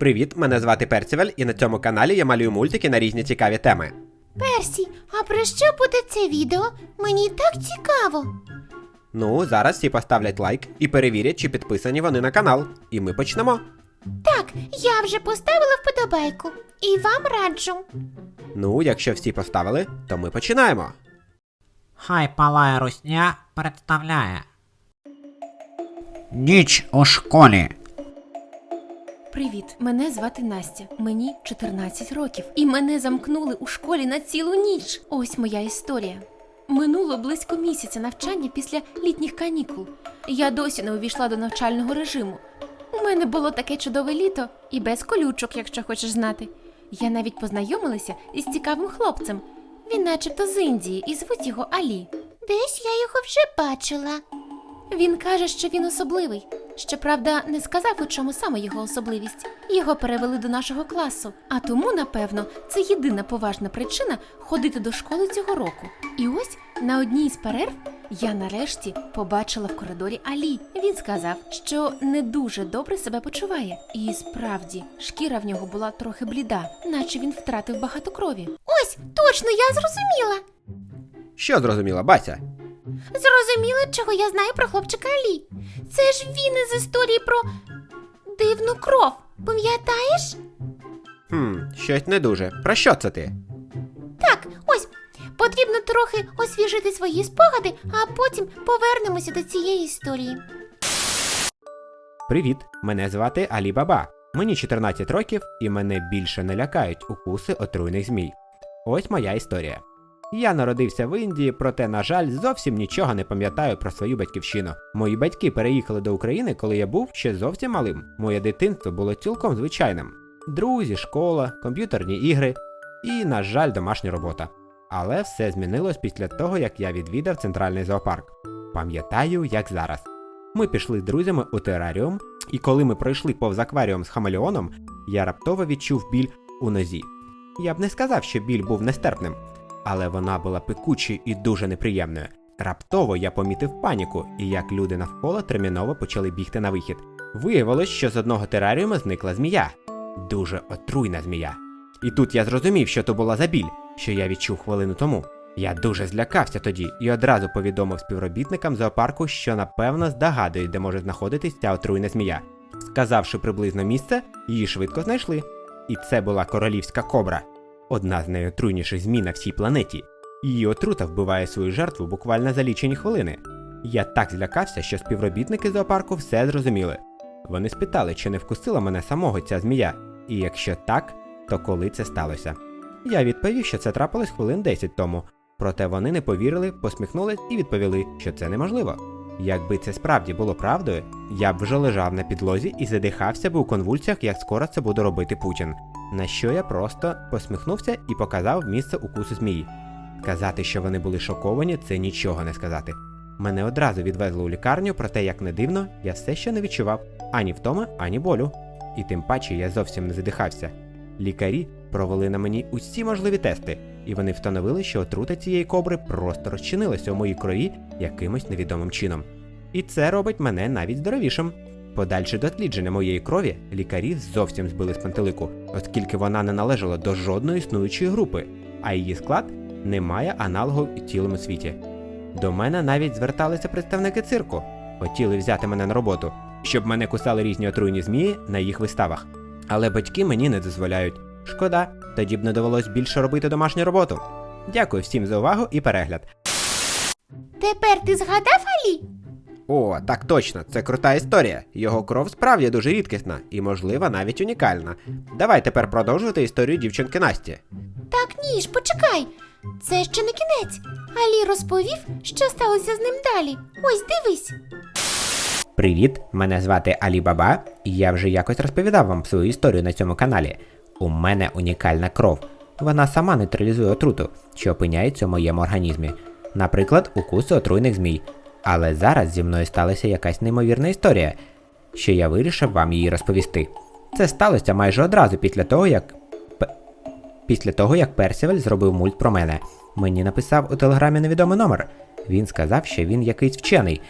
Привіт, мене звати Перцівель, і на цьому каналі я малюю мультики на різні цікаві теми. Персі, а про що буде це відео? Мені так цікаво. Ну, зараз всі поставлять лайк і перевірять, чи підписані вони на канал. І ми почнемо. Так, я вже поставила вподобайку і вам раджу. Ну, якщо всі поставили, то ми починаємо. Хай палає русня представляє. Ніч у школі. Привіт, мене звати Настя. Мені 14 років, і мене замкнули у школі на цілу ніч. Ось моя історія. Минуло близько місяця навчання після літніх канікул. Я досі не увійшла до навчального режиму. У мене було таке чудове літо і без колючок, якщо хочеш знати. Я навіть познайомилася із цікавим хлопцем. Він начебто з Індії, і звуть його Алі. Десь я його вже бачила. Він каже, що він особливий. Щоправда, не сказав, у чому саме його особливість. Його перевели до нашого класу, а тому, напевно, це єдина поважна причина ходити до школи цього року. І ось на одній із перерв я нарешті побачила в коридорі Алі. Він сказав, що не дуже добре себе почуває. І справді, шкіра в нього була трохи бліда, наче він втратив багато крові. Ось, точно, я зрозуміла. Що зрозуміла, Бася? Зрозуміла, чого я знаю про хлопчика Алі. Це ж він із історії про дивну кров. Пам'ятаєш? Хм, щось не дуже. Про що це ти? Так, ось. Потрібно трохи освіжити свої спогади, а потім повернемося до цієї історії. Привіт, мене звати Алі Баба. Мені 14 років, і мене більше не лякають укуси отруйних змій. Ось моя історія. Я народився в Індії, проте, на жаль, зовсім нічого не пам'ятаю про свою батьківщину. Мої батьки переїхали до України, коли я був ще зовсім малим. Моє дитинство було цілком звичайним: друзі, школа, комп'ютерні ігри і, на жаль, домашня робота. Але все змінилось після того, як я відвідав центральний зоопарк. Пам'ятаю, як зараз. Ми пішли з друзями у тераріум, і коли ми пройшли повз акваріум з хамелеоном, я раптово відчув біль у нозі. Я б не сказав, що біль був нестерпним, але вона була пекучою і дуже неприємною. Раптово я помітив паніку, і як люди навколо терміново почали бігти на вихід. Виявилось, що з одного тераріума зникла змія. Дуже отруйна змія. І тут я зрозумів, що то була за біль, що я відчув хвилину тому. Я дуже злякався тоді і одразу повідомив співробітникам зоопарку, що напевно здогадують, де може знаходитись ця отруйна змія. Сказавши приблизно місце, її швидко знайшли. І це була королівська кобра, одна з найотруйніших змій на всій планеті. Її отрута вбиває свою жертву буквально за лічені хвилини. Я так злякався, що співробітники зоопарку все зрозуміли. Вони спитали, чи не вкусила мене самого ця змія, і якщо так, то коли це сталося. Я відповів, що це трапилось хвилин 10 тому, проте вони не повірили, посміхнулись і відповіли, що це неможливо. Якби це справді було правдою, я б вже лежав на підлозі і задихався б у конвульсіях, як скоро це буде робити Путін. На що я просто посміхнувся і показав місце укусу змії. Сказати, що вони були шоковані, це нічого не сказати. Мене одразу відвезли у лікарню, проте, як не дивно, я все ще не відчував ані втоми, ані болю. І тим паче я зовсім не задихався. Лікарі провели на мені усі можливі тести, і вони встановили, що отрута цієї кобри просто розчинилася у моїй крові якимось невідомим чином. І це робить мене навіть здоровішим. Подальше дослідження моєї крові лікарі зовсім збили з пантелику, оскільки вона не належала до жодної існуючої групи, а її склад не має аналогу у цілому світі. До мене навіть зверталися представники цирку, хотіли взяти мене на роботу, щоб мене кусали різні отруйні змії на їх виставах. Але батьки мені не дозволяють. Шкода, тоді б не довелось більше робити домашню роботу. Дякую всім за увагу і перегляд. Тепер ти згадав Алі? О, так точно, це крута історія. Його кров справді дуже рідкісна і, можливо, навіть унікальна. Давай тепер продовжувати історію дівчинки Насті. Так ні ж, почекай. Це ще не кінець. Алі розповів, що сталося з ним далі. Ось дивись. Привіт, мене звати Алі Баба, і я вже якось розповідав вам свою історію на цьому каналі. У мене унікальна кров. Вона сама нейтралізує отруту, що опиняється у моєму організмі. Наприклад, укуси отруйних змій. Але зараз зі мною сталася якась неймовірна історія, що я вирішив вам її розповісти. Це сталося майже одразу після того, як. П- Після того, як Персівель зробив мульт про мене. Мені написав у телеграмі невідомий номер. Він сказав, що він якийсь вчений,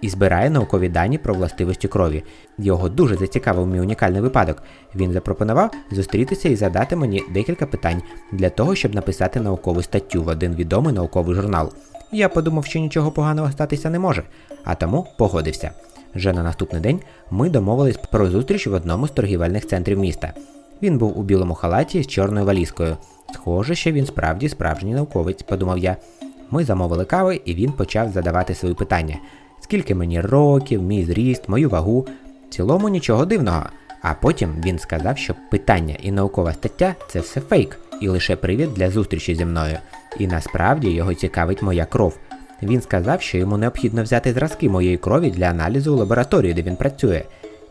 і збирає наукові дані про властивості крові. Його дуже зацікавив мій унікальний випадок. Він запропонував зустрітися і задати мені декілька питань для того, щоб написати наукову статтю в один відомий науковий журнал. Я подумав, що нічого поганого статися не може, а тому погодився. Вже на наступний день ми домовились про зустріч в одному з торгівельних центрів міста. Він був у білому халаті з чорною валізкою. Схоже, що він справді справжній науковець, подумав я. Ми замовили кави, і він почав задавати свої питання: скільки мені років, мій зріст, мою вагу. В цілому нічого дивного. А потім він сказав, що питання і наукова стаття це все фейк, і лише привід для зустрічі зі мною. І насправді його цікавить моя кров. Він сказав, що йому необхідно взяти зразки моєї крові для аналізу у лабораторії, де він працює.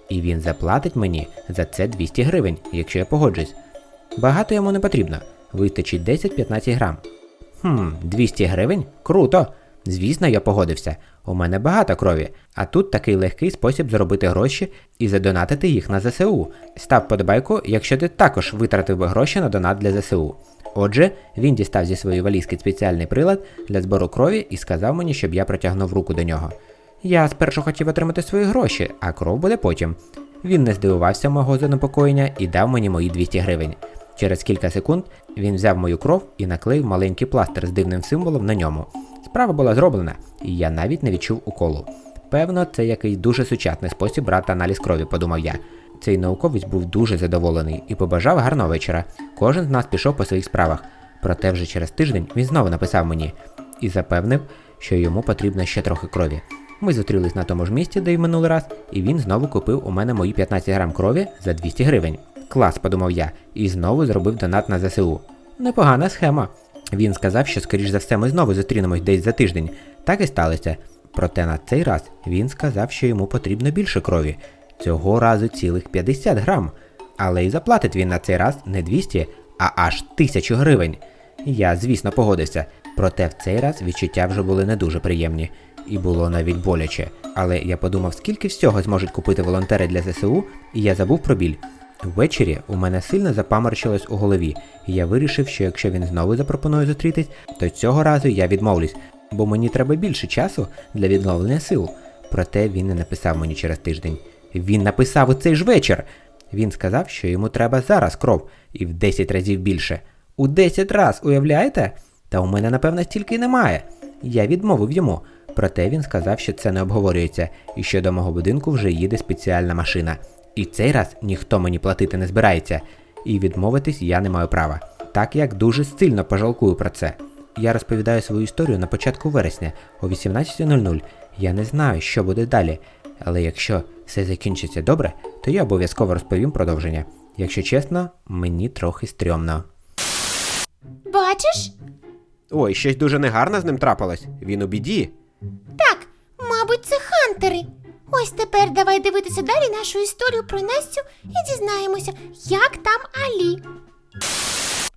І він заплатить мені за це 200 гривень, якщо я погоджусь. Багато йому не потрібно, вистачить 10-15 грам. Хм, 200 гривень? Круто! Звісно, я погодився. У мене багато крові, а тут такий легкий спосіб заробити гроші і задонатити їх на ЗСУ. Став подобайку, якщо ти також витратив би гроші на донат для ЗСУ. Отже, він дістав зі своєї валізки спеціальний прилад для збору крові і сказав мені, щоб я протягнув руку до нього. Я спершу хотів отримати свої гроші, а кров буде потім. Він не здивувався мого занепокоєння і дав мені мої 200 гривень. Через кілька секунд він взяв мою кров і наклеїв маленький пластир з дивним символом на ньому. Справа була зроблена, і я навіть не відчув уколу. Певно, це якийсь дуже сучасний спосіб брати аналіз крові, подумав я. Цей науковець був дуже задоволений і побажав гарного вечора. Кожен з нас пішов по своїх справах. Проте вже через тиждень він знову написав мені і запевнив, що йому потрібно ще трохи крові. Ми зустрілись на тому ж місці, де й минулий раз, і він знову купив у мене мої 15 грам крові за 200 гривень. Клас, подумав я, і знову зробив донат на ЗСУ. Непогана схема. Він сказав, що скоріш за все ми знову зустрінемось десь за тиждень. Так і сталося. Проте на цей раз він сказав, що йому потрібно більше крові. Цього разу цілих 50 грам. Але і заплатить він на цей раз не 200, а аж 1000 гривень. Я, звісно, погодився, проте в цей раз відчуття вже були не дуже приємні. І було навіть боляче. Але я подумав, скільки всього зможуть купити волонтери для ЗСУ, і я забув про біль. Ввечері у мене сильно запаморочилось у голові, і я вирішив, що якщо він знову запропонує зустрітись, то цього разу я відмовлюсь, бо мені треба більше часу для відновлення сил. Проте він не написав мені через тиждень. Він написав у цей ж вечір. Він сказав, що йому треба зараз кров, і в 10 разів більше. У 10 раз, уявляєте? Та у мене, напевно, стільки немає. Я відмовив йому. Проте він сказав, що це не обговорюється, і що до мого будинку вже їде спеціальна машина. І цей раз ніхто мені платити не збирається, і відмовитись я не маю права, так як дуже сильно пожалкую про це. Я розповідаю свою історію на початку вересня о 18.00. Я не знаю, що буде далі, але якщо все закінчиться добре, то я обов'язково розповім продовження. Якщо чесно, мені трохи стрьомно. Бачиш? Ой, щось дуже негарно з ним трапилось. Він у біді. Так, мабуть, це хантери. Ось тепер давай дивитися далі нашу історію про Настю і дізнаємося, як там Алі.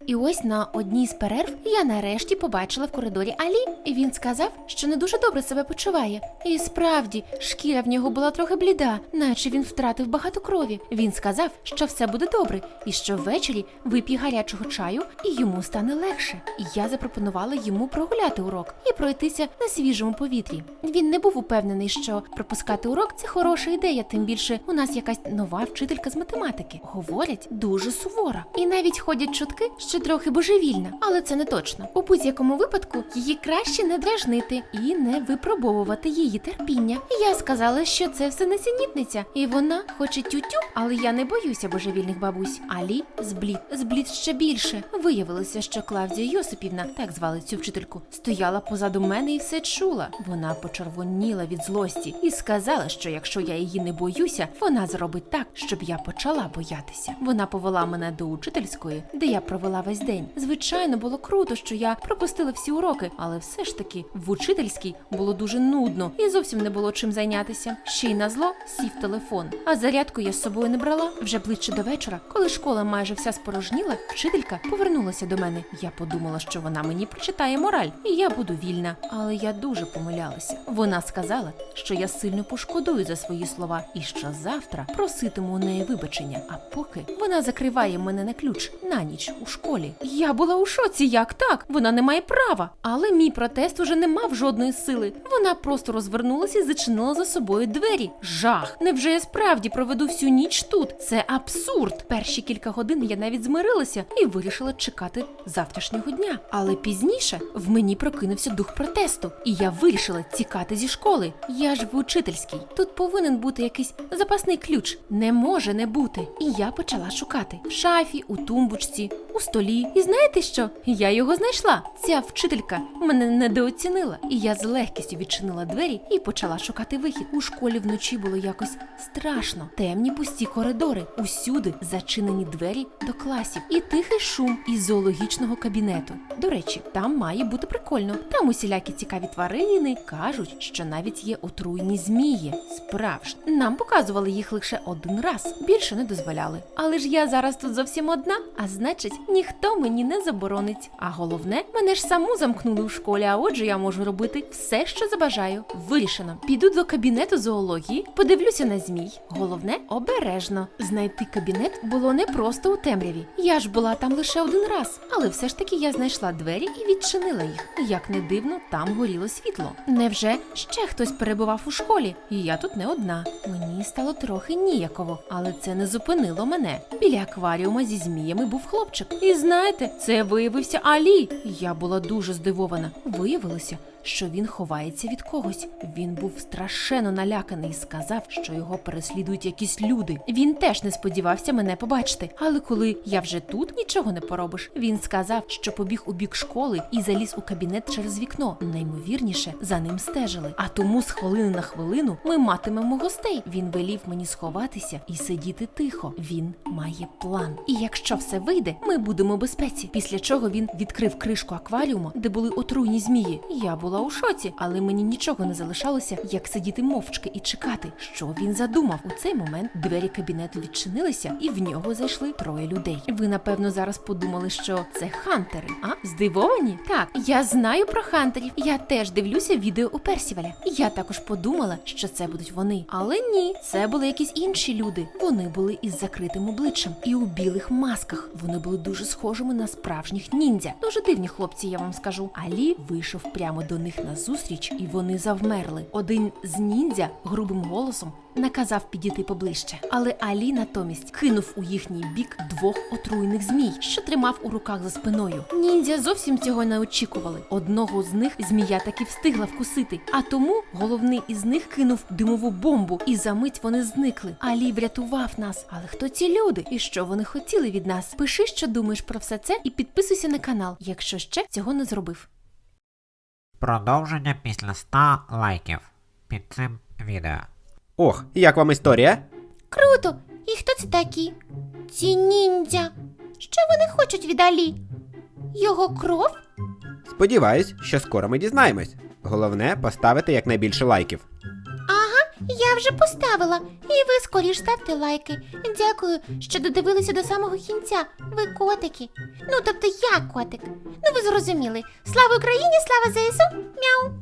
І ось на одній з перерв я нарешті побачила в коридорі Алі, і він сказав, що не дуже добре себе почуває. І справді, шкіра в нього була трохи бліда, наче він втратив багато крові. Він сказав, що все буде добре, і що ввечері вип'є гарячого чаю, і йому стане легше. І я запропонувала йому прогуляти урок і пройтися на свіжому повітрі. Він не був упевнений, що пропускати урок це хороша ідея, тим більше у нас якась нова вчителька з математики. Говорять, дуже сувора. І навіть ходять чутки, що трохи божевільна, але це не точно. У будь-якому випадку її краще не дражнити і не випробовувати її терпіння. Я сказала, що це все несенітниця, і вона хоче тютю, але я не боюся божевільних бабусь. Алі зблід, зблід ще більше. Виявилося, що Клавдія Йосипівна, так звали цю вчительку, стояла позаду мене і все чула. Вона почервоніла від злості і сказала, що якщо я її не боюся, вона зробить так, щоб я почала боятися. Вона повела мене до учительської, де я провела весь день. Звичайно, було круто, що я пропустила всі уроки, але все ж таки в учительській було дуже нудно і зовсім не було чим зайнятися. Ще й на зло сів телефон. А зарядку я з собою не брала. Вже ближче до вечора, коли школа майже вся спорожніла, вчителька повернулася до мене. Я подумала, що вона мені прочитає мораль, і я буду вільна. Але я дуже помилялася. Вона сказала, що я сильно пошкодую за свої слова, і що завтра проситиму у неї вибачення. А поки вона закриває мене на ключ на ніч у школі. Школі. Я була у шоці, як так? Вона не має права. Але мій протест уже не мав жодної сили. Вона просто розвернулася і зачинила за собою двері. Жах! Невже я справді проведу всю ніч тут? Це абсурд. Перші кілька годин я навіть змирилася і вирішила чекати завтрашнього дня. Але пізніше в мені прокинувся дух протесту, і я вирішила тікати зі школи. Я ж в учительській. Тут повинен бути якийсь запасний ключ. Не може не бути. І я почала шукати в шафі, у тумбочці, у столі. І знаєте що? Я його знайшла. Ця вчителька мене недооцінила, і я з легкістю відчинила двері і почала шукати вихід. У школі вночі було якось страшно. Темні пусті коридори, усюди зачинені двері до класів, і тихий шум із зоологічного кабінету. До речі, там має бути прикольно. Там усілякі цікаві тварини кажуть, що навіть є отруйні змії. Справжні. Нам показували їх лише один раз, більше не дозволяли. Але ж я зараз тут зовсім одна, а значить, ніхто мені не заборонить. А головне, мене ж саму замкнули у школі, а отже, я можу робити все, що забажаю. Вирішено. Піду до кабінету зоології, подивлюся на змій. Головне обережно. Знайти кабінет було не просто у темряві. Я ж була там лише один раз, але все ж таки я знайшла двері і відчинила їх. Як не дивно, там горіло світло. Невже ще хтось перебував у школі? І я тут не одна. Мені стало трохи ніяково, але це не зупинило мене. Біля акваріума зі зміями був хлопчик. І знаєте, це виявився Алі. Я була дуже здивована. Виявилося, що він ховається від когось. Він був страшенно наляканий і сказав, що його переслідують якісь люди. Він теж не сподівався мене побачити. Але коли я вже тут нічого не поробиш, він сказав, що побіг у бік школи і заліз у кабінет через вікно. Наймовірніше за ним стежили. А тому з хвилини на хвилину ми матимемо гостей. Він велів мені сховатися і сидіти тихо. Він має план. І якщо все вийде, ми будемо в безпеці. Після чого він відкрив кришку акваріуму, де були отруйні змії. Я була у шоці, але мені нічого не залишалося, як сидіти мовчки і чекати, що він задумав. У цей момент двері кабінету відчинилися, і в нього зайшли троє людей. Ви напевно зараз подумали, що це хантери. А здивовані? Так, я знаю про хантерів. Я теж дивлюся відео у Персіваля. Я також подумала, що це будуть вони. Але ні, це були якісь інші люди. Вони були із закритим обличчям і у білих масках. Вони були дуже схожими на справжніх ніндзя. Дуже дивні хлопці, я вам скажу. Алі вийшов прямо до них назустріч, і вони завмерли. Один з ніндзя грубим голосом наказав підійти поближче. Але Алі натомість кинув у їхній бік двох отруйних змій, що тримав у руках за спиною. Ніндзя зовсім цього не очікували. Одного з них змія таки встигла вкусити, а тому головний із них кинув димову бомбу, і за мить вони зникли. Алі врятував нас. Але хто ці люди і що вони хотіли від нас? Пиши, що думаєш про все це, і підписуйся на канал, якщо ще цього не зробив. Продовження після 100 лайків під цим відео. Ох, як вам історія? Круто! І хто це такі? Ці ніндзя. Що вони хочуть від Алі? Його кров? Сподіваюсь, що скоро ми дізнаємось. Головне поставити якнайбільше лайків. Я вже поставила, і ви скоріш ставте лайки. Дякую, що додивилися до самого кінця. Ви котики. Ну, тобто я котик. Ну ви зрозуміли. Слава Україні, слава ЗСУ! Мяу!